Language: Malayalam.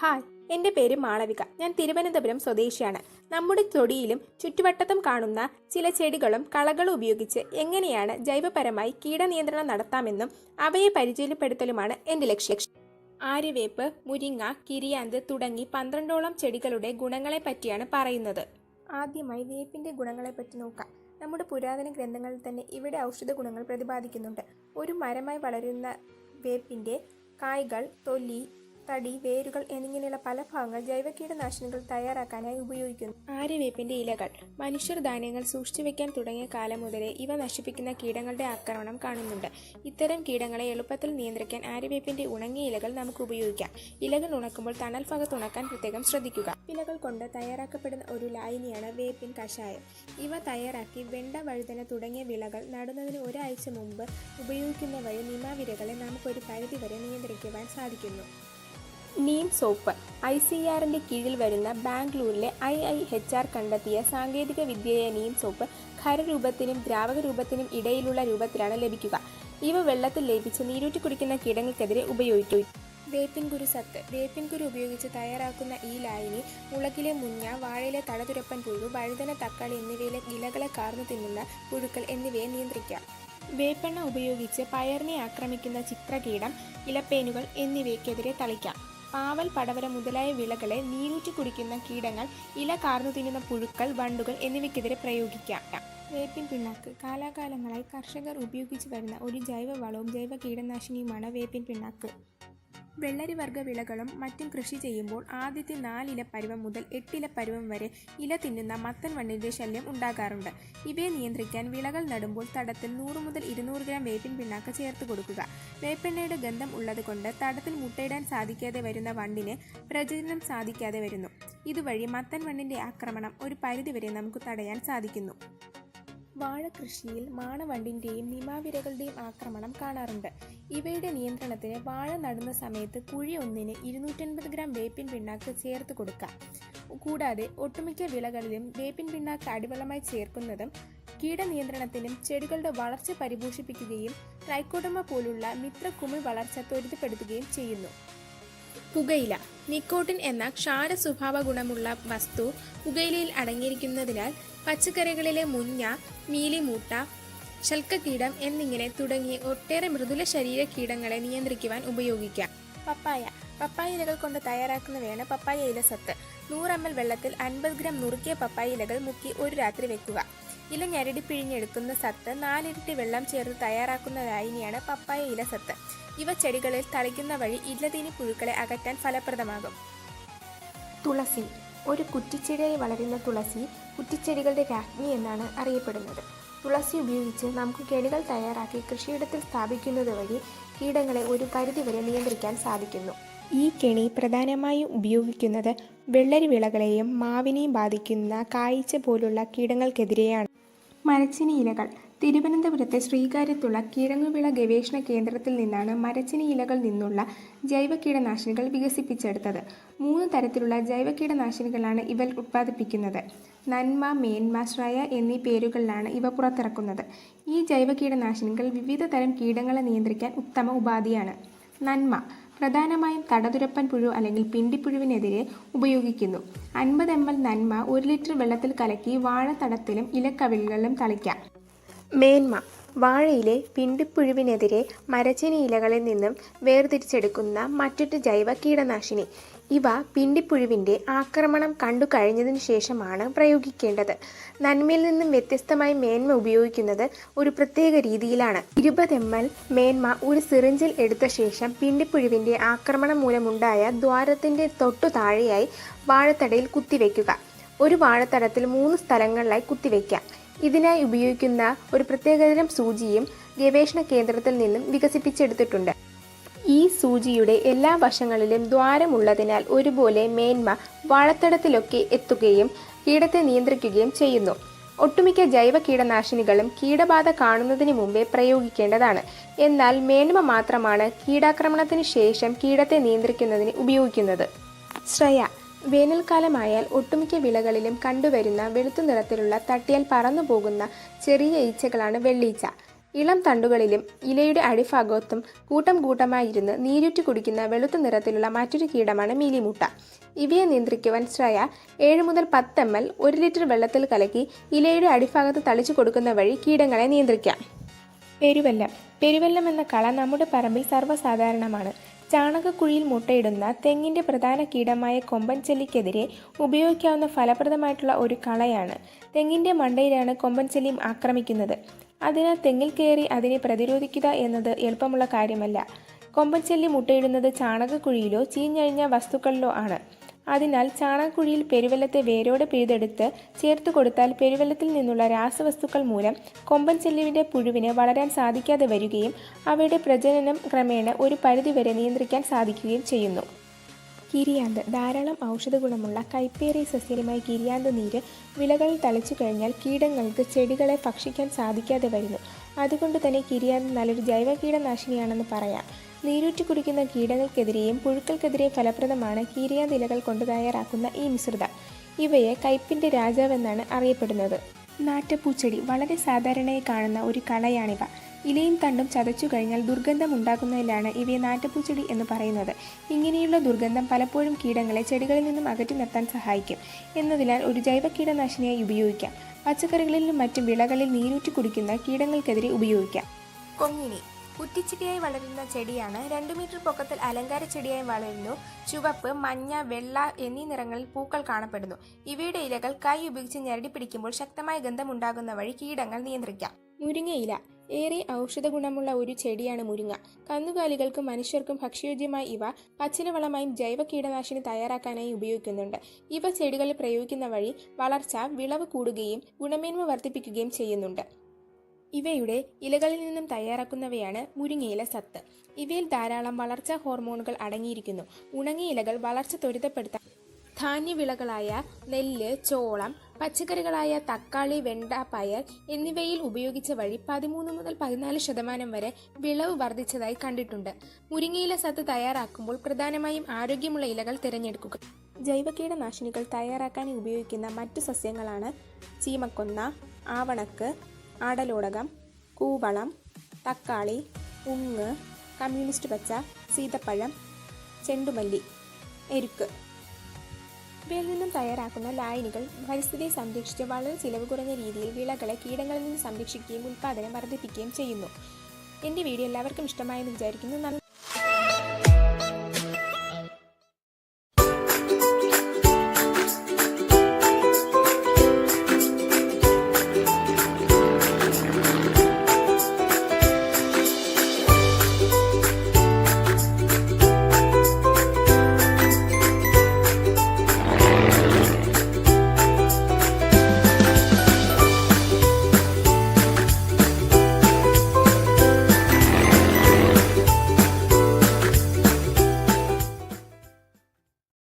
ഹായ് എന്റെ പേര് മാളവിക. ഞാൻ തിരുവനന്തപുരം സ്വദേശിയാണ്. നമ്മുടെ തൊടിയിലും ചുറ്റുവട്ടത്തും കാണുന്ന ചില ചെടികളും കളകളും ഉപയോഗിച്ച് എങ്ങനെയാണ് ജൈവപരമായി കീടനിയന്ത്രണം നടത്താമെന്നും അവയെ പരിചയപ്പെടുത്തലുമാണ് എന്റെ ലക്ഷ്യം. ആര്യവേപ്പ് മുരിങ്ങ കിരിയാന്ത് തുടങ്ങി പന്ത്രണ്ടോളം ചെടികളുടെ ഗുണങ്ങളെ പറ്റിയാണ് പറയുന്നത്. ആദ്യമായി വേപ്പിന്റെ ഗുണങ്ങളെപ്പറ്റി നോക്കാം. നമ്മുടെ പുരാതന ഗ്രന്ഥങ്ങളിൽ തന്നെ ഇവിടെ ഔഷധ ഗുണങ്ങൾ പ്രതിപാദിക്കുന്നുണ്ട്. ഒരു മരമായി വളരുന്ന വേപ്പിന്റെ കായ്കൾ തൊലി തടി വേരുകൾ എന്നിങ്ങനെയുള്ള പല ഭാഗങ്ങൾ ജൈവ കീടനാശിനികൾ തയ്യാറാക്കാനായി ഉപയോഗിക്കുന്നു. ആര്യവേപ്പിന്റെ ഇലകൾ മനുഷ്യർ ധാന്യങ്ങൾ സൂക്ഷിച്ചു വെക്കാൻ തുടങ്ങിയ കാലം മുതലേ ഇവ നശിപ്പിക്കുന്ന കീടങ്ങളുടെ ആക്രമണം കാണുന്നുണ്ട്. ഇത്തരം കീടങ്ങളെ എളുപ്പത്തിൽ നിയന്ത്രിക്കാൻ ആര്യവേപ്പിന്റെ ഉണങ്ങിയ ഇലകൾ നമുക്ക് ഉപയോഗിക്കാം. ഇലകൾ ഉണക്കുമ്പോൾ തണൽ ഭാഗത്ത് ഉണക്കാൻ പ്രത്യേകം ശ്രദ്ധിക്കുക. ഇലകൾ കൊണ്ട് തയ്യാറാക്കപ്പെടുന്ന ഒരു ലായനിയാണ് വേപ്പിൻ കഷായം. ഇവ തയ്യാറാക്കി വെണ്ട വഴുതന തുടങ്ങിയ വിളകൾ നടുന്നതിന് ഒരാഴ്ച മുമ്പ് ഉപയോഗിക്കുന്ന വഴി നിമാവിരകളെ നമുക്കൊരു പരിധിവരെ നിയന്ത്രിക്കുവാൻ സാധിക്കുന്നു. നീം സോപ്പ്. ഐ സി ആറിന്റെ കീഴിൽ വരുന്ന ബാംഗ്ലൂരിലെ ഐ ഐ എച്ച് ആർ കണ്ടെത്തിയ സാങ്കേതിക വിദ്യയായ നീം സോപ്പ് ഖരരൂപത്തിനും ദ്രാവക രൂപത്തിനും ഇടയിലുള്ള രൂപത്തിലാണ് ലഭിക്കുക. ഇവ വെള്ളത്തിൽ ലയിപ്പിച്ച് നീരൂറ്റി കുടിക്കുന്ന കീടങ്ങൾക്കെതിരെ ഉപയോഗിക്കും. വേപ്പിൻ കുരു സത്ത്. വേപ്പിൻ കുരു ഉപയോഗിച്ച് തയ്യാറാക്കുന്ന ഈ ലായനി മുളകിലെ മുഞ്ഞ വാഴയിലെ തളതുരപ്പൻ പുഴു വഴുതന തക്കാളി എന്നിവയിലെ ഇലകളെ കാർന്നു തിന്നുന്ന പുഴുക്കൾ എന്നിവയെ നിയന്ത്രിക്കാം. വേപ്പെണ്ണ ഉപയോഗിച്ച് പയറിനെ ആക്രമിക്കുന്ന ചിത്രകീടം ഇലപ്പേനുകൾ എന്നിവയ്ക്കെതിരെ തളിക്കാം. പാവൽ പടവര മുതലായ വിളകളെ നീരൂറ്റി കുടിക്കുന്ന കീടങ്ങൾ ഇല കാർന്നു തിന്നുന്ന പുഴുക്കൾ വണ്ടുകൾ എന്നിവയ്ക്കെതിരെ പ്രയോഗിക്കാം. വേപ്പിൻ പിണ്ണാക്ക്. കാലാകാലങ്ങളായി കർഷകർ ഉപയോഗിച്ചു വരുന്ന ഒരു ജൈവ വളവും ജൈവ കീടനാശിനിയുമാണ് വേപ്പിൻ പിണ്ണാക്ക്. വെള്ളരി വർഗ വിളകളും മറ്റും കൃഷി ചെയ്യുമ്പോൾ ആദ്യത്തെ നാലില പരുവം മുതൽ എട്ടില പരുവം വരെ ഇല തിന്നുന്ന മത്തൻ മണ്ണിന്റെ ശല്യം ഉണ്ടാകാറുണ്ട്. ഇവയെ നിയന്ത്രിക്കാൻ വിളകൾ നടുമ്പോൾ തടത്തിൽ നൂറ് മുതൽ ഇരുന്നൂറ് ഗ്രാം വേപ്പിൻ പിണ്ണാക്ക് ചേർത്ത് കൊടുക്കുക. വേപ്പെണ്ണയുടെ ഗന്ധം ഉള്ളതുകൊണ്ട് തടത്തിൽ മുട്ടയിടാൻ സാധിക്കാതെ വരുന്ന വണ്ടിന് പ്രജനനം സാധിക്കാതെ വരുന്നു. ഇതുവഴി മത്തൻ മണ്ണിന്റെ ആക്രമണം ഒരു പരിധിവരെ നമുക്ക് തടയാൻ സാധിക്കുന്നു. വാഴകൃഷിയിൽ മാണവണ്ടിന്റെയും നിമാവിരകളുടെയും ആക്രമണം കാണാറുണ്ട്. ഇവയുടെ നിയന്ത്രണത്തിന് വാഴ നടുന്ന സമയത്ത് കുഴി ഒന്നിന് ഇരുന്നൂറ്റൻപത് ഗ്രാം വേപ്പിൻ പിണ്ണാക്ക് ചേർത്ത് കൊടുക്കാം. കൂടാതെ ഒട്ടുമിക്ക വിളകളിലും വേപ്പിൻ പിണ്ണാക്ക് അടിവളമായി ചേർക്കുന്നതും കീടനിയന്ത്രണത്തിനും ചെടികളുടെ വളർച്ച പരിപോഷിപ്പിക്കുകയും ട്രൈക്കോഡമ പോലുള്ള മിത്രക്കുമി വളർച്ച ത്വരിതപ്പെടുത്തുകയും ചെയ്യുന്നു. പുകയില നിക്കോട്ടിൻ എന്ന ക്ഷാര സ്വഭാവ ഗുണമുള്ള വസ്തു പുകയിലയിൽ അടങ്ങിയിരിക്കുന്നതിനാൽ പച്ചക്കറികളിലെ മുഞ്ഞ മീലിമൂട്ട ശൽക്കീടം എന്നിങ്ങനെ തുടങ്ങി ഒട്ടേറെ മൃദുല ശരീര കീടങ്ങളെ നിയന്ത്രിക്കുവാൻ ഉപയോഗിക്കാം. പപ്പായ പപ്പായ ഇലകൾ കൊണ്ട് തയ്യാറാക്കുന്നവയാണ് പപ്പായ ഇല സത്ത്. നൂറ് എം എൽ വെള്ളത്തിൽ അൻപത് ഗ്രാം നുറുക്കിയ പപ്പായ ഇലകൾ മുക്കി ഒരു രാത്രി വെക്കുക. ഇല ഞരടി പിഴിഞ്ഞെടുക്കുന്ന സത്ത് നാലിരട്ടി വെള്ളം ചേർത്ത് തയ്യാറാക്കുന്നതായിനിയാണ് പപ്പായ ഇല സത്ത്. ഇവ ചെടികളിൽ തളിക്കുന്ന വഴി ഇല്ലതീനി പുഴുക്കളെ അകറ്റാൻ ഫലപ്രദമാകും. തുളസി. ഒരു കുറ്റിച്ചെടിയായി വളരുന്ന തുളസി കുറ്റിച്ചെടികളുടെ രാജ്ഞി എന്നാണ് അറിയപ്പെടുന്നത്. തുളസി ഉപയോഗിച്ച് നമുക്ക് കെണികൾ തയ്യാറാക്കി കൃഷിയിടത്തിൽ സ്ഥാപിക്കുന്നത് വഴി കീടങ്ങളെ ഒരു പരിധിവരെ നിയന്ത്രിക്കാൻ സാധിക്കുന്നു. ഈ കെണി പ്രധാനമായും ഉപയോഗിക്കുന്നത് വെള്ളരി വിളകളെയും മാവിനെയും ബാധിക്കുന്ന കായ്ച്ച പോലുള്ള കീടങ്ങൾക്കെതിരെയാണ്. മരച്ചിനി ഇലകൾ. തിരുവനന്തപുരത്തെ ശ്രീകാര്യത്തുള്ള കിഴങ്ങുവിള ഗവേഷണ കേന്ദ്രത്തിൽ നിന്നാണ് മരച്ചിനി ഇലകൾ നിന്നുള്ള ജൈവ കീടനാശിനികൾ വികസിപ്പിച്ചെടുത്തത്. മൂന്ന് തരത്തിലുള്ള ജൈവ കീടനാശിനികളാണ് ഇവൽ ഉത്പാദിപ്പിക്കുന്നത്. നന്മ മേന്മ ശ്രയ എന്നീ പേരുകളിലാണ് ഇവ പുറത്തിറക്കുന്നത്. ഈ ജൈവ കീടനാശിനികൾ വിവിധ തരം കീടങ്ങളെ നിയന്ത്രിക്കാൻ ഉത്തമ ഉപാധിയാണ്. നന്മ പ്രധാനമായും തടതുരപ്പൻ പുഴു അല്ലെങ്കിൽ പിണ്ടിപ്പുഴുവിനെതിരെ ഉപയോഗിക്കുന്നു. അൻപത് എം എൽ നന്മ ഒരു ലിറ്റർ വെള്ളത്തിൽ കലക്കി വാഴത്തടത്തിലും ഇലക്കവിളുകളിലും തളിക്കാം. മേന്മ. വാഴയിലെ പിണ്ടിപ്പുഴുവിനെതിരെ മരച്ചിനി ഇലകളിൽ നിന്നും വേർതിരിച്ചെടുക്കുന്ന മറ്റൊരു ജൈവ കീടനാശിനി. ഇവ പിണ്ടിപ്പുഴുവിന്റെ ആക്രമണം കണ്ടു കഴിഞ്ഞതിനു ശേഷമാണ് പ്രയോഗിക്കേണ്ടത്. നന്മയിൽ നിന്നും വ്യത്യസ്തമായി മേന്മ ഉപയോഗിക്കുന്നത് ഒരു പ്രത്യേക രീതിയിലാണ്. ഇരുപത് എം എൽ മേന്മ ഒരു സിറിഞ്ചിൽ എടുത്ത ശേഷം പിണ്ടിപ്പുഴുവിന്റെ ആക്രമണം മൂലമുണ്ടായ ദ്വാരത്തിന്റെ തൊട്ടു താഴെയായി വാഴത്തടയിൽ കുത്തിവെക്കുക. ഒരു വാഴത്തടത്തിൽ മൂന്ന് സ്ഥലങ്ങളിലായി കുത്തിവെക്കാം. ഇതിനായി ഉപയോഗിക്കുന്ന ഒരു പ്രത്യേകതരം സൂചിയും ഗവേഷണ കേന്ദ്രത്തിൽ നിന്നും വികസിപ്പിച്ചെടുത്തിട്ടുണ്ട്. ഈ സൂചിയുടെ എല്ലാ വശങ്ങളിലും ദ്വാരമുള്ളതിനാൽ ഒരുപോലെ മേന്മ വാഴത്തടത്തിലൊക്കെ എത്തുകയും കീടത്തെ നിയന്ത്രിക്കുകയും ചെയ്യുന്നു. ഒട്ടുമിക്ക ജൈവ കീടനാശിനികളും കീടബാധ കാണുന്നതിന് മുമ്പേ പ്രയോഗിക്കേണ്ടതാണ്. എന്നാൽ മേന്മ മാത്രമാണ് കീടാക്രമണത്തിന് ശേഷം കീടത്തെ നിയന്ത്രിക്കുന്നതിന് ഉപയോഗിക്കുന്നത്. ശ്രയ വേനൽക്കാലമായാൽ ഒട്ടുമിക്ക വിളകളിലും കണ്ടുവരുന്ന വെളുത്തു നിറത്തിലുള്ള തട്ടിയാൽ പറന്നു പോകുന്ന ചെറിയ ഈച്ചകളാണ് വെള്ളീച്ച. ഇളം തണ്ടുകളിലും ഇലയുടെ അടിഭാഗത്തും കൂട്ടം കൂട്ടമായിരുന്ന് നീരുറ്റി കുടിക്കുന്ന വെളുത്ത നിറത്തിലുള്ള മറ്റൊരു കീടമാണ് മീലിമുട്ട. ഇവയെ നിയന്ത്രിക്കുവാൻ ശ്രയ ഏഴ് മുതൽ പത്ത് എം എൽ ഒരു ലിറ്റർ വെള്ളത്തിൽ കലക്കി ഇലയുടെ അടിഭാഗത്ത് തളിച്ചു കൊടുക്കുന്ന വഴി കീടങ്ങളെ നിയന്ത്രിക്കാം. പെരുവെല്ലം. പെരുവെല്ലം എന്ന കള നമ്മുടെ പറമ്പിൽ സർവസാധാരണമാണ്. ചാണകക്കുഴിയിൽ മുട്ടയിടുന്ന തെങ്ങിന്റെ പ്രധാന കീടമായ കൊമ്പൻ ചെല്ലിക്കെതിരെ ഉപയോഗിക്കാവുന്ന ഫലപ്രദമായിട്ടുള്ള ഒരു കളയാണ്. തെങ്ങിന്റെ മണ്ടയിലാണ് കൊമ്പൻ ചെല്ലി ആക്രമിക്കുന്നത്. അതിനാൽ തെങ്ങിൽ കയറി അതിനെ പ്രതിരോധിക്കുക എന്നത് എളുപ്പമുള്ള കാര്യമല്ല. കൊമ്പൻ ചെല്ലി മുട്ടയിടുന്നത് ചാണകക്കുഴിയിലോ ചീഞ്ഞഴിഞ്ഞ വസ്തുക്കളിലോ ആണ്. അതിനാൽ ചാണകക്കുഴിയിൽ പെരുവെള്ളത്തെ വേരോടെ പിഴുതെടുത്ത് ചേർത്ത് കൊടുത്താൽ പെരുവെള്ളത്തിൽ നിന്നുള്ള രാസവസ്തുക്കൾ മൂലം കൊമ്പൻ ചെല്ലുവിന്റെ പുഴുവിന് വളരാൻ സാധിക്കാതെ വരികയും അവയുടെ പ്രജനനം ക്രമേണ ഒരു പരിധിവരെ നിയന്ത്രിക്കാൻ സാധിക്കുകയും ചെയ്യുന്നു. കിരിയാന്ത്. ധാരാളം ഔഷധ ഗുണമുള്ള കൈപ്പേറിയ സസ്യമായ കിരിയാന്ത് നീര് വിളകളിൽ തളിച്ചു കഴിഞ്ഞാൽ കീടങ്ങൾക്ക് ചെടികളെ ഭക്ഷിക്കാൻ സാധിക്കാതെ വരുന്നു. അതുകൊണ്ട് തന്നെ കിരിയാന്ത് നല്ലൊരു ജൈവ കീടനാശിനിയാണെന്ന് പറയാം. നീരൂറ്റി കുടിക്കുന്ന കീടങ്ങൾക്കെതിരെയും പുഴുക്കൾക്കെതിരെയും ഫലപ്രദമാണ് കീരിയാതിലകൾ കൊണ്ട് തയ്യാറാക്കുന്ന ഈ മിശ്രിതം. ഇവയെ കയ്പിന്റെ രാജാവെന്നാണ് അറിയപ്പെടുന്നത്. നാറ്റപ്പൂച്ചെടി വളരെ സാധാരണയായി കാണുന്ന ഒരു കളയാണിവ. ഇലയും തണ്ടും ചതച്ചു കഴിഞ്ഞാൽ ദുർഗന്ധം ഉണ്ടാക്കുന്നതിലാണ് ഇവയെ നാറ്റപ്പൂച്ചെടി എന്ന് പറയുന്നത്. ഇങ്ങനെയുള്ള ദുർഗന്ധം പലപ്പോഴും കീടങ്ങളെ ചെടികളിൽ നിന്നും അകറ്റി നിർത്താൻ സഹായിക്കും. എന്നതിനാൽ ഒരു ജൈവ കീടനാശിനിയായി ഉപയോഗിക്കാം. പച്ചക്കറികളിലും മറ്റും വിളകളിൽ നീരൂറ്റി കുടിക്കുന്ന കീടങ്ങൾക്കെതിരെ ഉപയോഗിക്കാം. കൊങ്ങിണി കുറ്റിച്ചെടിയായി വളരുന്ന ചെടിയാണ്. രണ്ടു മീറ്റർ പൊക്കത്തിൽ അലങ്കാര ചെടിയായി വളരുന്നു. ചുവപ്പ് മഞ്ഞ വെള്ള എന്നീ നിറങ്ങളിൽ പൂക്കൾ കാണപ്പെടുന്നു. ഇവയുടെ ഇലകൾ കൈ ഉപയോഗിച്ച് ഞെരടി പിടിക്കുമ്പോൾ ശക്തമായ ഗന്ധമുണ്ടാകുന്ന വഴി കീടങ്ങൾ നിയന്ത്രിക്കാം. മുരിങ്ങയില ഏറെ ഔഷധ ഗുണമുള്ള ഒരു ചെടിയാണ് മുരിങ്ങ. കന്നുകാലികൾക്കും മനുഷ്യർക്കും ഭക്ഷ്യയോജ്യമായ ഇവ പച്ചിലവളമായും ജൈവ കീടനാശിനി തയ്യാറാക്കാനായി ഉപയോഗിക്കുന്നുണ്ട്. ഇവ ചെടികളിൽ പ്രയോഗിക്കുന്ന വഴി വളർച്ച വിളവ് കൂടുകയും ഗുണമേന്മ വർദ്ധിപ്പിക്കുകയും ചെയ്യുന്നുണ്ട്. ഇവയുടെ ഇലകളിൽ നിന്നും തയ്യാറാക്കുന്നവയാണ് മുരിങ്ങയില സത്ത്. ഇവയിൽ ധാരാളം വളർച്ചാ ഹോർമോണുകൾ അടങ്ങിയിരിക്കുന്നു. ഉണങ്ങിയ ഇലകൾ വളർച്ച ത്വരിതപ്പെടുത്താൻ ധാന്യവിളകളായ നെല്ല് ചോളം പച്ചക്കറികളായ തക്കാളി വെണ്ട പയർ എന്നിവയിൽ ഉപയോഗിച്ച വഴി പതിമൂന്ന് മുതൽ പതിനാല് ശതമാനം വരെ വിളവ് വർദ്ധിച്ചതായി കണ്ടിട്ടുണ്ട്. മുരിങ്ങയില സത്ത് തയ്യാറാക്കുമ്പോൾ പ്രധാനമായും ആരോഗ്യമുള്ള ഇലകൾ തിരഞ്ഞെടുക്കുക. ജൈവ കീടനാശിനികൾ തയ്യാറാക്കാൻ ഉപയോഗിക്കുന്ന മറ്റു സസ്യങ്ങളാണ് ചീമക്കൊന്ന ആവണക്ക് ആടലോടകം കൂവളം തക്കാളി ഉങ്ങ് കമ്മ്യൂണിസ്റ്റ് പച്ച സീതപ്പഴം ചെണ്ടുമല്ലി എരുക്ക്. ഇവയിൽ നിന്നും തയ്യാറാക്കുന്ന ലായനികൾ പരിസ്ഥിതിയെ സംരക്ഷിച്ച് വളരെ ചിലവ് കുറഞ്ഞ രീതിയിൽ വിളകളെ കീടങ്ങളിൽ നിന്ന് സംരക്ഷിക്കുകയും ഉൽപ്പാദനം വർദ്ധിപ്പിക്കുകയും ചെയ്യുന്നു. എന്റെ വീഡിയോ എല്ലാവർക്കും ഇഷ്ടമായെന്ന് വിചാരിക്കുന്നു. നന്ദി.